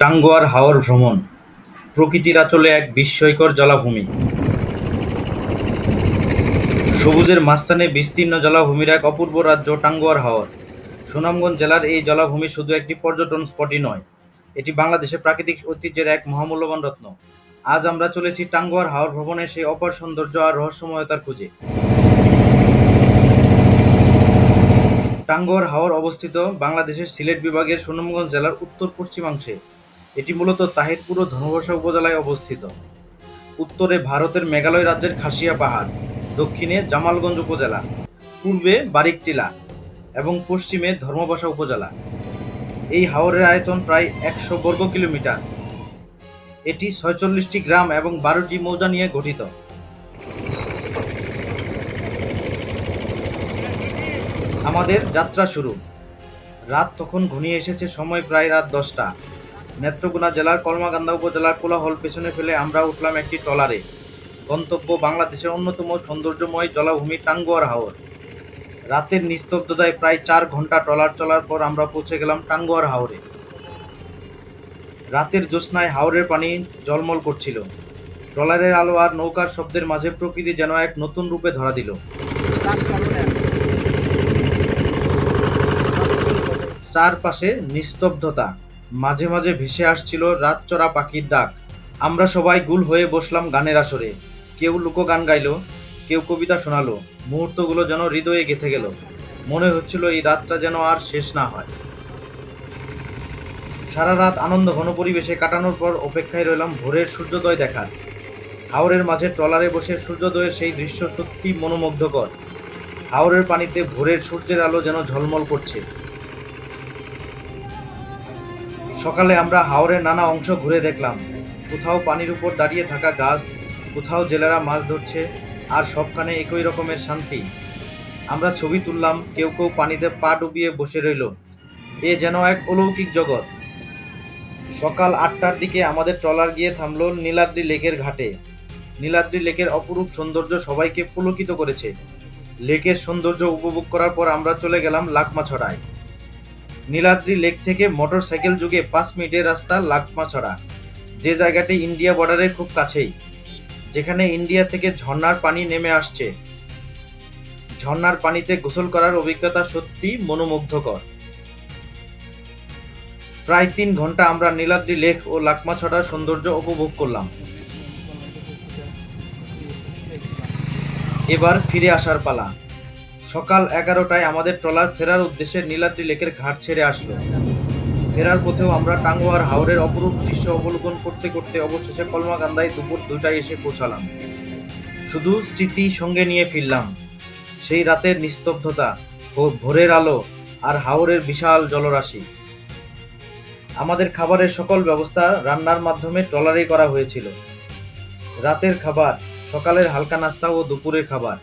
টাঙ্গুয়ার হাওর ভ্রমণ। প্রকৃতির আচলে এক বিস্ময়কর জলাভূমি। সবুজের মাঝখানে বিস্তীর্ণ জলাভূমির এক অপূর্ব রাজ্য টাঙ্গুয়ার হাওর। সুনামগঞ্জ জেলার এই জলাভূমি শুধু একটি পর্যটন স্পটই নয়, এটি বাংলাদেশের প্রাকৃতিক ঐতিহ্যের এক মহামূল্যবান রত্ন। আজ আমরা চলেছি টাঙ্গুয়ার হাওর ভ্রমণের সেই অপার সৌন্দর্য আর রহস্যময়তার খুঁজে। টাঙ্গুয়ার হাওর অবস্থিত বাংলাদেশের সিলেট বিভাগের সুনামগঞ্জ জেলার উত্তর পশ্চিমাংশে এটি মূলত তাহিরপুর ও ধনবর্ষা উপজেলায় অবস্থিত। উত্তরে ভারতের মেঘালয় রাজ্যের খাসিয়া পাহাড়, দক্ষিণে জামালগঞ্জ উপজেলা, পূর্বে বারিকটিলা এবং পশ্চিমে ধর্মবাসা উপজেলা। এই হাওরের আয়তন প্রায় একশো বর্গ কিলোমিটার। এটি ছয়চল্লিশটি গ্রাম এবং বারোটি মৌজা নিয়ে গঠিত। আমাদের যাত্রা শুরু। রাত তখন ঘনিয়ে এসেছে, সময় প্রায় রাত দশটা। নেত্রকোনা জেলার কলমাকান্দা উপজেলার কোলাহল পেছনে ফেলে আমরা উঠলাম একটি ট্রলারে। গন্তব্য বাংলাদেশের অন্যতম সৌন্দর্যময় জলাভূমি টাঙ্গুয়ার হাওর। রাতের নিস্তব্ধতায় প্রায় চার ঘণ্টা ট্রলার চলার পর আমরা পৌঁছে গেলাম টাঙ্গুয়ার হাওরে। রাতের জ্যোৎস্নায় হাওরের পানি জলমল করছিল। ট্রলারের আলো আর নৌকার শব্দের মাঝে প্রকৃতি যেন এক নতুন রূপে ধরা দিল। চারপাশে নিস্তব্ধতা। মাঝে মাঝে ভেসে আসছিল রাতচরা পাখির ডাক। আমরা সবাই গুল হয়ে বসলাম গানের আসরে। কেউ লোকগান গাইলো, কেউ কবিতা শোনালো। মুহূর্তগুলো যেন হৃদয়ে গেঁথে গেল। মনে হচ্ছিল এই রাতটা যেন আর শেষ না হয়। সারা রাত আনন্দ ঘন পরিবেশে কাটানোর পর অপেক্ষায় রইলাম ভোরের সূর্যোদয় দেখার। হাওরের মাঝে ট্রলারে বসে সূর্যোদয়ের সেই দৃশ্য সত্যি মনোমুগ্ধকর। হাওরের পানিতে ভোরের সূর্যের আলো যেন ঝলমল করছে। সকালে আমরা হাওরের নানা অংশ ঘুরে দেখলাম। কোথাও পানির উপর দাঁড়িয়ে থাকা গাছ, কোথাও জেলেরা মাছ ধরছে, আর সবখানে একই রকমের শান্তি। আমরা ছবি তুললাম, কেউ কেউ পানিতে পা ডুবিয়ে বসে রইল। এ যেন এক অলৌকিক জগৎ। সকাল আটটার দিকে আমাদের ট্রলার গিয়ে থামল নীলাদ্রি লেকের ঘাটে। নীলাদ্রি লেকের অপরূপ সৌন্দর্য সবাইকে পুলকিত করেছে। লেকের সৌন্দর্য উপভোগ করার পর আমরা চলে গেলাম লাকমাছড়ায়। নীলাদ্রি লেক থেকে মোটর সাইকেল যুগে পাঁচ মিনিটের রাস্তা লাকমাছড়া যে জায়গাটি ইন্ডিয়া বর্ডারের খুব কাছেই, যেখানে ইন্ডিয়া থেকে ঝর্নার পানি নেমে আসছে। ঝর্নার পানিতে গোসল করার অভিজ্ঞতা সত্যি মনোমুগ্ধকর। প্রায় তিন ঘণ্টা আমরা নীলাদ্রি লেক ও লাকমাছড়ার সৌন্দর্য উপভোগ করলাম। এবার ফিরে আসার পালা। সকাল এগারোটায় আমাদের ট্রলার ফেরার উদ্দেশ্যে নীলাদ্রি লেকের ঘাট ছেড়ে আসলো। ফেরার পথেও আমরা টাঙ্গুয়ার হাওরের অপরূপ দৃশ্য অবলোকন করতে করতে অবশেষে কলমাকান্দায় দুপুর দুটায় এসে পৌঁছালাম। শুধু স্মৃতি সঙ্গে নিয়ে ফিরলাম। সেই রাতের নিস্তব্ধতা ভোরের আলো, আর হাওরের বিশাল জলরাশি। আমাদের খাবারের সকল ব্যবস্থা রান্নার মাধ্যমে ট্রলারেই করা হয়েছিল। রাতের খাবার, সকালের হালকা নাস্তা ও দুপুরের খাবার।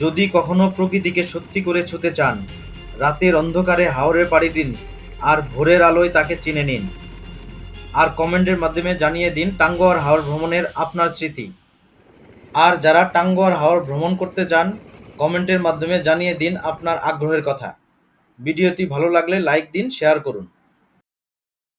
যদি কখনো প্রকৃতিকে সত্যি করে ছুতে চান, রাতের অন্ধকারে হাওরের পাড়ি দিন আর ভোরের আলোয় তাকে চিনে নিন। আর কমেন্টের মাধ্যমে জানিয়ে দিন টাঙ্গুয়ার হাওর ভ্রমণের আপনার স্মৃতি। আর যারা টাঙ্গুয়ার হাওর ভ্রমণ করতে চান, কমেন্টের মাধ্যমে জানিয়ে দিন আপনার আগ্রহের কথা। ভিডিওটি ভালো লাগলে লাইক দিন, শেয়ার করুন।